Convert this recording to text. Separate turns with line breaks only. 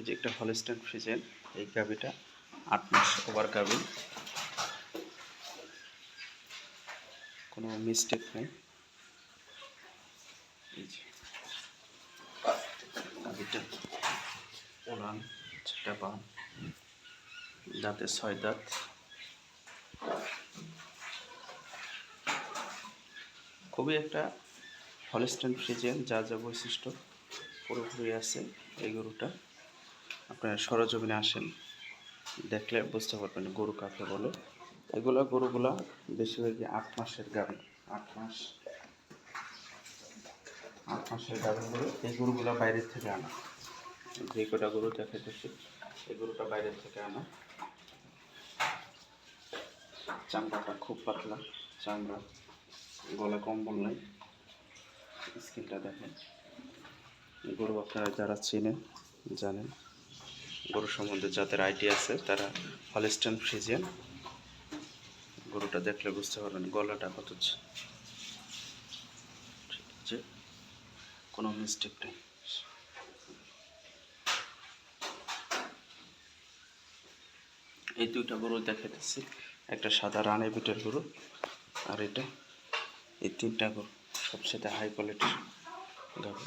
এই যে একটা হলস্টেন ফ্রিজের, এই গাভিটা আট মাস ওভার গাভি। কোনো মিস্টেক নেই। এই যে গাভিটা ওলান সেটা পান দাঁতে ছয় দাঁত। খুবই একটা হলস্টেন ফ্রিজেন যা যা বৈশিষ্ট্য পুরোপুরি আছে এই গরুটা আপনারা সরজমিনে আসেন, দেখলে বুঝতে পারবেন গরু কাকে বলে। এগুলো গরুগুলা বেশিরভাগই আট মাসের গাভী, আট মাস, আট মাসের গাভী গরু এই গরুগুলা বাইরের থেকে আনা। যে কটা গরু দেখাইতেছি, এই গরুটা বাইরের থেকে আনা। চামড়াটা খুব পাতলা, চামড়া, গলা কম্বল নাই, স্কিনটা দেখেন। গরু আপনারা যারা চেনেন, জানেন। গরু সম্বন্ধে যাদের আইডিয়া আছে, তারা হলিস্টান ফ্রিজিয়ান গরুটা দেখলে বুঝতে পারবেন গলাটা কত ঠিক আছে? কোনো মিস্টেক নেই। এই দুইটা গরু দেখাইতেছি, একটা সাদা রানে বিটের গরু আর এটা, এই তিনটা গরু, সবচেয়ে হাই কোয়ালিটির গাভী